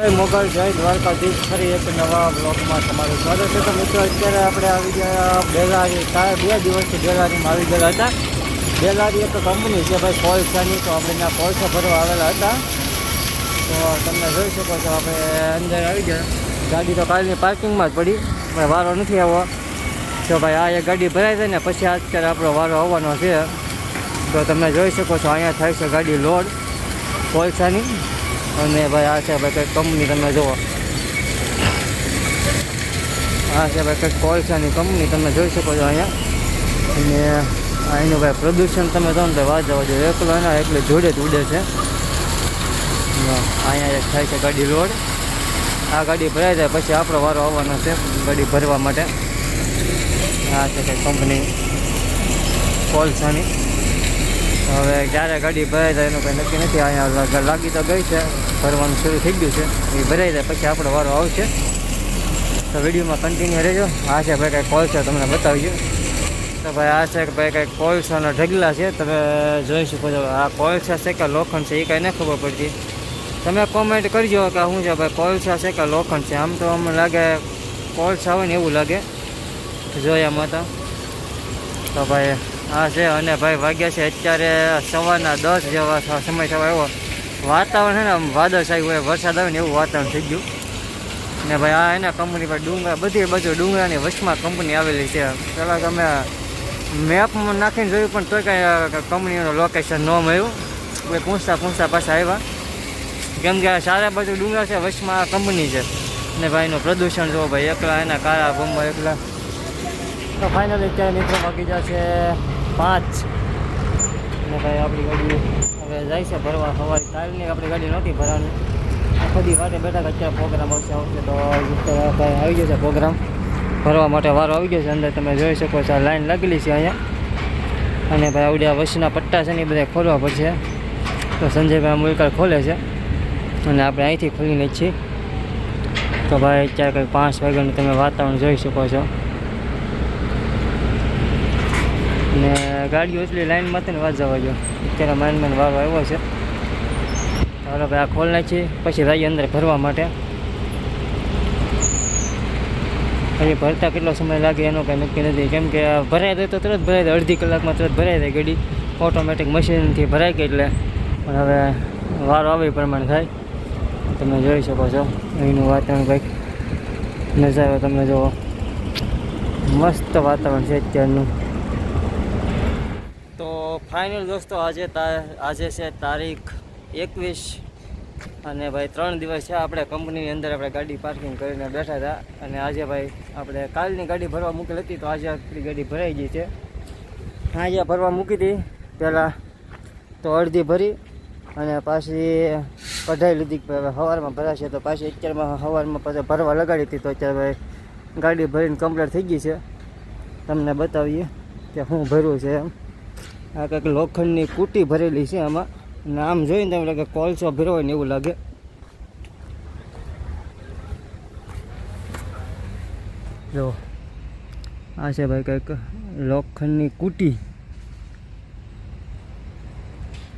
જય મોગલ, જય દ્વારકાધીશ. ફરી એક નવા બ્લોગમાં તમારું સ્વાગત છે. તો મિત્રો, અત્યારે આપણે આવી ગયા બેલારી બે દિવસથી બેલારીમાં આવી ગયેલા હતા. બેલારી એક કંપની છે ભાઈ કોલસાની તો આપણે ત્યાં કોલસો ભરવા આવેલા હતા. તો તમને જોઈ શકો છો, આપણે અંદર આવી ગયા. ગાડી તો કાલની પાર્કિંગમાં જ પડી. પણ વારો નથી આવવો તો ભાઈ, આ એક ગાડી ભરાઈ જાય ને પછી અત્યારે આપણો વારો આવવાનો છે. તો તમે જોઈ શકો છો, અહીંયા થાય છે ગાડી લોડ કોલસાની અને ભાઈ આ છે ભાઈ કંઈક કંપની તમે જુઓ. આ છે ભાઈ કંઈક કોલસાની કંપની તમે જોઈ શકો છો અહીંયા. અને અહીંનું ભાઈ પ્રદૂષણ તમે જો ને તો વાત જવા જોઈએ એકલો એના એટલે જોડે જ ઉડે છે. અહીંયા એક થાય છે ગાડી લોડ. આ ગાડી ભરાઈ જાય, પછી આપણો વારો આવવાનો છે ગાડી ભરવા માટે. આ છે કંઈક કંપની કોલસાની હવે ક્યારે ગાડી ભરાઈ જાય એનું કંઈ નક્કી નથી. અહીંયા લાગી તો ગઈ છે. ભરવાનું શરૂ થઈ ગયું છે. એ ભરાઈ જાય પછી આપણો વારો આવશે. તો વિડીયોમાં કન્ટિન્યુ રહેજો. આ છે ભાઈ કંઈક કોલસા તમને બતાવીએ તો ભાઈ આ છે કે ભાઈ કંઈક કોલસાના ઢગલા છે. તમે જોઈ શકો છો, આ કોલસા છે કે લોખંડ છે, એ કાંઈ ન ખબર પડતી. તમે કોમેન્ટ કરજો કે શું છે ભાઈ કોલસા છે કે લોખંડ છે. આમ તો અમને લાગે કોલસા હોય ને એવું લાગે. જોયા માતા. તો ભાઈ હા છે અને ભાઈ વાગ્યા છે અત્યારે સવારના દસ જેવા સમય થવા આવ્યો વાતાવરણ છે ને આમ વાદળછાયું હોય, વરસાદ આવે ને એવું વાતાવરણ થઈ ગયું. ને ભાઈ આ એના કંપની પર ડુંગરા બધી બાજુ ડુંગરાની વચમાં કંપની આવેલી છે. પહેલાં તમે મેપમાં નાખીને જોયું, પણ તોય કાંઈ કંપનીનું લોકેશન ન મળ્યું. કોઈ પૂછતા પૂછતા પાછા આવ્યા. કેમ કે સારા બાજુ ડુંગરા છે વચમાં આ કંપની છે. ને ભાઈ એનું પ્રદૂષણ જો ભાઈ એકલા, એના કાળા બોમ્બા એકલા. તો ફાઇનલી અત્યારે મિત્રો બાકી જશે પાંચ. અને ભાઈ, આપણી ગાડી હવે જાય છે ભરવા. સવારે કાલની આપણી ગાડી નહોતી ભરવાની. આખો દી વાટે બેઠા અત્યારે પ્રોગ્રામ આવશે આવશે તો ભાઈ આવી જશે પ્રોગ્રામ ભરવા માટે વારો આવી ગયો છે અંદર. તમે જોઈ શકો છો લાઈન લાગેલી છે અહીંયા. અને ભાઈ, આવડ્યા વસના પટ્ટા છે ને એ બધા ખોલવા પડશે. તો સંજયભાઈ મુલકર ખોલે છે. અને આપણે અહીંથી ખોલીને છીએ. તો ભાઈ, અત્યારે કંઈક પાંચ વાગ્યાનું તમે વાતાવરણ જોઈ શકો છો. ને ગાડીઓ એટલી લાઈનમાં ને વાત જવા ગયો અત્યારે માઇન માઇન વારો આવ્યો છે. ચાલો ભાઈ આ ખોલ નાખીએ પછી જઈએ અંદર ભરવા માટે. પછી ભરતા કેટલો સમય લાગે એનો કંઈ નક્કી નથી. કેમ કે ભરાઈ દે તો તરત ભરાઈ દે, અડધી કલાકમાં તરત ભરાઈ દે ગાડી. ઓટોમેટિક મશીનથી ભરાઈ ગઈ એટલે. પણ હવે વારો આવે પ્રમાણે થાય. તમે જોઈ શકો છો. અહીંનું વાતાવરણ કંઈક નજારો તમે જુઓ. મસ્ત વાતાવરણ છે અત્યારનું. ફાઇનલ દોસ્તો, આજે આજે છે તારીખ એકવીસ અને ભાઈ ત્રણ દિવસ છે આપણે કંપનીની અંદર આપણે ગાડી પાર્કિંગ કરીને બેઠા હતા અને આજે ભાઈ આપણે કાલની ગાડી ભરવા મૂકેલી હતી તો આજે આપણી ગાડી ભરાઈ ગઈ છે. આજે ભરવા મૂકી હતી. પહેલાં તો અડધી ભરી અને પાછી કઢાઈ લીધી કે હવે સવારમાં ભરાશે તો પાછી અત્યારમાં સવારમાં પાછા ભરવા લગાડી હતી તો અત્યારે ભાઈ ગાડી ભરીને કમ્પ્લીટ થઈ ગઈ છે. તમને બતાવીએ કે શું ભર્યું છે એમ. આ કંઈક લોખંડની કૂટી ભરેલી છે આમાં. નામ જોઈને તમને લાગે કોલસો ભર્યો હોય ને એવું લાગે. જો, આ છે ભાઈ કંઈક લોખંડની કૂટી.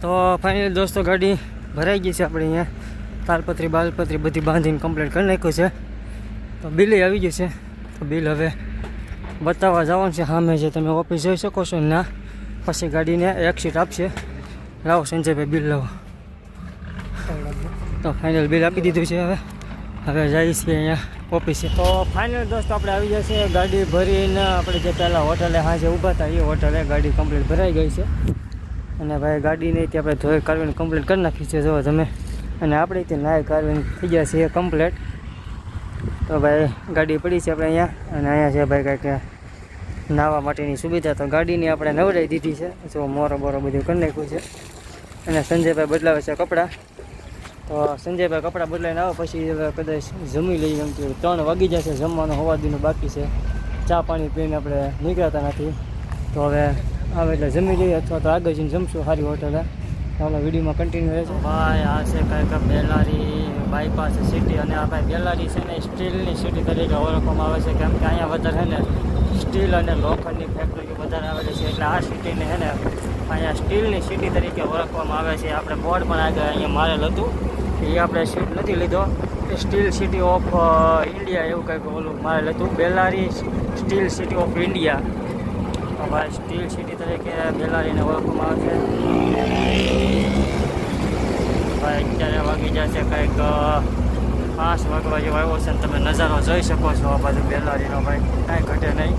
તો ફાઇનલી દોસ્તો ગાડી ભરાઈ ગઈ છે આપણે અહીંયા. તાલપત્રી, બાલપત્રી બધી બાંધીને કમ્પ્લીટ કરી નાખ્યું છે. તો બિલ આવી ગયું છે. તો બિલ હવે બતાવવા જવાનું છે. સામે છે તમે ઓફિસ જોઈ શકો છો ના પછી ગાડીને એક સીટ આપશે. લાવો સંજયભાઈ બિલ લાવો. તો ફાઇનલ બિલ આપી દીધું છે હવે. હવે જઈએ છીએ અહીંયા ઓફિસે તો ફાઇનલ દોસ્તો આપણે આવી જશે. ગાડી ભરીને આપણે જે પહેલાં હોટલે હાજે ઊભા હતા, એ હોટલે ગાડી કમ્પ્લીટ ભરાઈ ગઈ છે. અને ભાઈ ગાડીને તે આપણે ધોઈ કાઢવીને કમ્પ્લીટ કરી નાખી છે જો તમે. અને આપણે તે નાય કાઢવીને થઈ ગયા છે કમ્પ્લીટ તો ભાઈ ગાડી પડી છે આપણે અહીંયા. અને અહીંયા છે ભાઈ કાંઈક નાહવા માટેની સુવિધા તો ગાડીની આપણે નવડાવી દીધી છે. જો મોરો બોરો બધું કરી નાખ્યું છે. અને સંજયભાઈ બદલાવે છે કપડાં. તો સંજયભાઈ કપડાં બદલાઈને આવે, પછી હવે કદાચ જમી લઈએ કેમ કે ત્રણ વાગી જશે, જમવાનું હવાદીનું બાકી છે. ચા પાણી પીને આપણે નીકળતા નથી. તો હવે આવે એટલે જમી લઈએ, અથવા તો આગળ જઈને જમશું સારી હોટલે. ચાલો વિડીયોમાં કન્ટિન્યુ રહેશે ભાઈ, આ છે કાંઈક બેલારી બાયપાસ સિટી અને આ ભાઈ બેલારી છે ને સ્ટીલની સિટી તરીકે ઓળખવામાં આવે છે. કેમ કે અહીંયા વધારે છે ને સ્ટીલ અને લોખંડની ફેક્ટરી વધારે આવેલી છે. એટલે આ સિટીને છે ને અહીંયા સ્ટીલની સિટી તરીકે ઓળખવામાં આવે છે. આપણે બોર્ડ પણ આગળ અહીંયા મારેલ હતું. એ આપણે સીટ નથી લીધો. એ સ્ટીલ સિટી ઓફ ઇન્ડિયા એવું કંઈક ઓલું મારે હતું. Bellary steel city of India અમારે સ્ટીલ સિટી તરીકે બેલારીને ઓળખવામાં આવે છે. ભાઈ અત્યારે વાગી જશે કંઈક પાંચ વાગવા જેવો આવ્યો છે તમે નજારો જોઈ શકો છો આ બાજુ બેલારીનો ભાઈ. કાંઈ ઘટે નહીં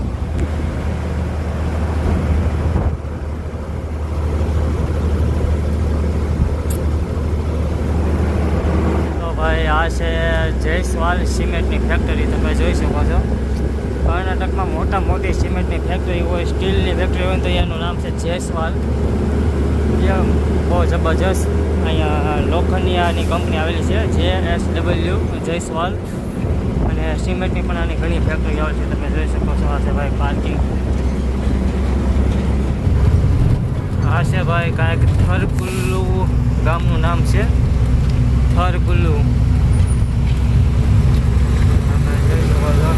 તો ભાઈ આ છે જયસ્વાલ સિમેન્ટની ફેક્ટરી તમે જોઈ શકો છો. કર્ણાટકમાં મોટા મોટી સિમેન્ટની ફેક્ટરી હોય, સ્ટીલની ફેક્ટરી હોય તો એનું નામ છે જયસ્વાલ. બહુ જબરજસ્ત. અહીંયા લોખંડની આની કંપની આવેલી છે જે એસ ડબલ્યુ જયસ્વાલ. અને સિમેન્ટની પણ આની ઘણી ફેક્ટરી આવે છે, તમે જોઈ શકો છો. આ ભાઈ પાર્કિંગ આ છે ભાઈ કાંઈક થરકુલ્લુ ગામનું નામ છે. થરકુલ્લુ તમે જોઈ શકો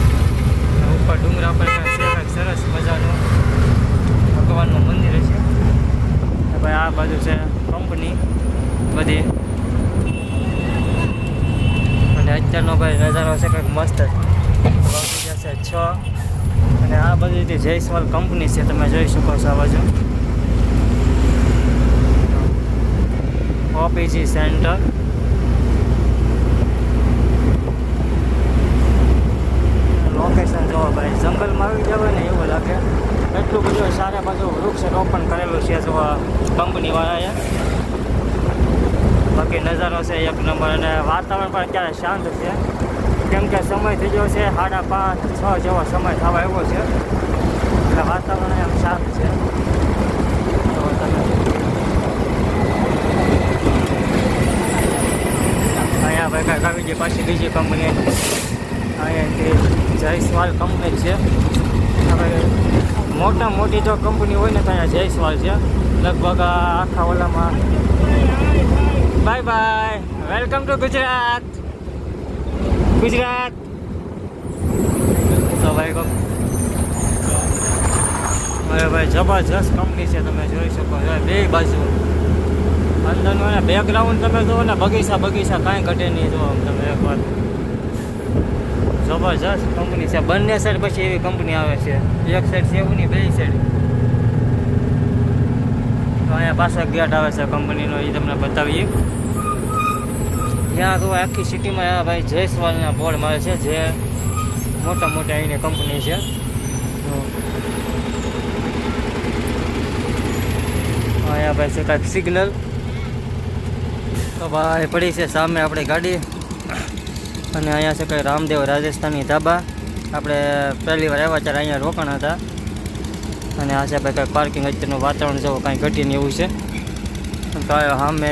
ઉપર ડુંગરા પર સરસ મજાનું ભગવાનનું મંદિર છે. ભાઈ આ બાજુ છે કંપની બધી. અને અત્યારનો ભાઈ નજારો છે કંઈક મસ્ત. છે છ. અને આ બધી જયસ્વાલ કંપની છે, તમે જોઈ શકો છો આ બાજુ. ઓપીજી સેન્ટર લોકેશન જોવો ભાઈ જંગલમાં આવી જવાય ને એવું લાગે એટલું બધું સારા બાજુ વૃક્ષ રોપણ કરેલું છે જો કંપનીવાળાએ બાકી નજારો છે એક નંબર અને વાતાવરણ પણ અત્યારે શાંત છે. કેમ કે સમય થઈ ગયો છે, સાડા પાંચ, છ જેવો સમય થવા આવ્યો છે. એટલે વાતાવરણ એમ શાંત છે. તો અહીંયા ભાઈ કાંઈક પાછી બીજી કંપની અહીંયાથી જયસ્વાલ કંપની છે. હવે મોટા મોટી જો કંપની હોય ને તો અહીંયા જયસ્વાલ છે. લગભગ આખા ઓલામાં bye bye welcome to Gujarat Gujarat તો ભાઈ અરે ભાઈ જબરજસ્ત કંપની છે, તમે જોઈ શકો છો. બે બાજુ. અંદરનું ને બેકગ્રાઉન્ડ તમે જુઓ ને, બગીચા બગીચા કાંઈ ઘટે નહીં જુઓ તમે એકવાર જબરજસ્ત કંપની છે. બંને સાઈડ પછી એવી કંપની આવે છે. એક સાઈડ સેવની, બે સાઈડ તો અહીંયા પાછો ગેટ આવે છે કંપનીનો એ તમને બતાવીએ. ત્યાં તો આખી સિટીમાં આ ભાઈ જયસ્વાલના બોર્ડ મારે છે, જે મોટા મોટા એની કંપની છે. અહીંયા ભાઈ છે કાંઈક સિગ્નલ. તો ભાઈ પડી છે સામે આપણી ગાડી. અને અહીંયા છે કંઈ રામદેવ રાજસ્થાની ધાબા. આપણે પહેલી વાર આવ્યા ત્યારે અહીંયા રોકાણ હતા. અને આ છે ભાઈ કાંઈ પાર્કિંગ અત્યારનું વાતાવરણ જેવું કાંઈ ઘટીને એવું છે. સામે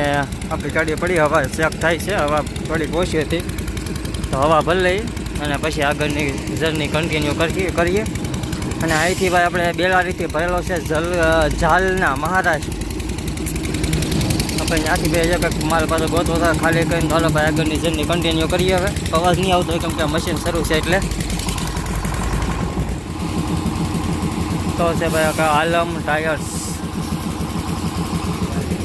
આપણી ગાડી પડી, હવા ચેક થાય છે, હવા થોડીક ઓછી હતી. તો હવા ભલે અને પછી આગળની જર્ની કન્ટિન્યુ કરીએ કરીએ. અને અહીંથી ભાઈ આપણે બેલારીથી ભરેલો છે જલ ઝાલના મહારાષ્ટ્ર આપણે ત્યાંથી બે હજાર કંઈક માલ પાછો ગોતવો ખાલી કરીને તો ભાઈ આગળની જર્ની કન્ટિન્યુ કરીએ હવે. અવાજ નહીં આવતો, કેમ કે મશીન શરૂ છે એટલે. તો છે ભાઈ આ આલમ ટાયર્સ.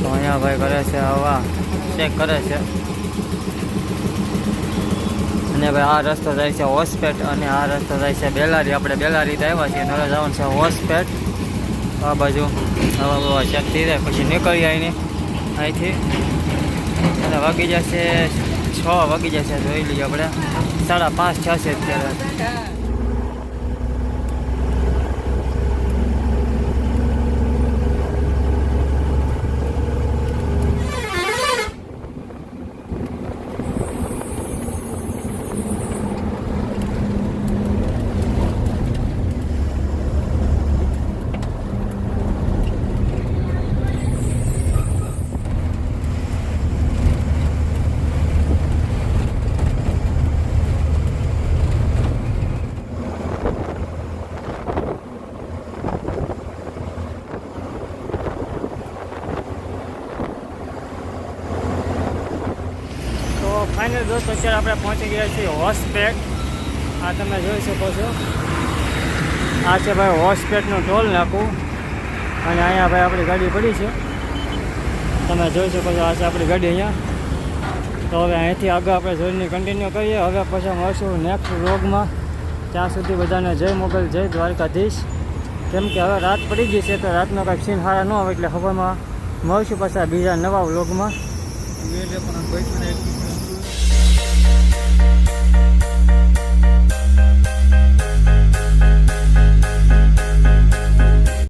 તો અહીંયા ભાઈ કરે છે, હવા ચેક કરે છે. અને ભાઈ આ રસ્તો જાય છે હોસ્પેટ અને આ રસ્તો જાય છે બેલારી. આપણે બેલારી આવ્યા છીએ નરે જવાનું છે હોસ્પેટ. આ બાજુ હવા બવા ચેક થઈ જાય, પછી નીકળી આવીને અહીંથી અને વાગી જશે છ, વાગી જશે જોઈ લઈએ આપણે. સાડા પાંચ છ છે અત્યારે તો ફાઇનલ દોસ્તો, અત્યારે આપણે પહોંચી ગયા છીએ હોસ્પેટ. આ તમે જોઈ શકો છો. આ છે ભાઈ હોસ્પેટનું ટોલ નાખું અને અહીંયા ભાઈ આપણી ગાડી પડી છે. તમે જોઈ શકો છો, આ છે આપણી ગાડી અહીંયા. તો હવે અહીંથી આગળ આપણે જર્ની કન્ટિન્યુ કરીએ. હવે પછી મળશું નેક્સ્ટ વ્લોગમાં ત્યાં સુધી બધાને જય મોગલ, જય દ્વારકાધીશ. કેમ કે હવે રાત પડી ગઈ છે, તો રાતનો કાંઈક સીન સારા ન આવે એટલે હવામાં મળશું પાછા બીજા નવા વ્લોગમાં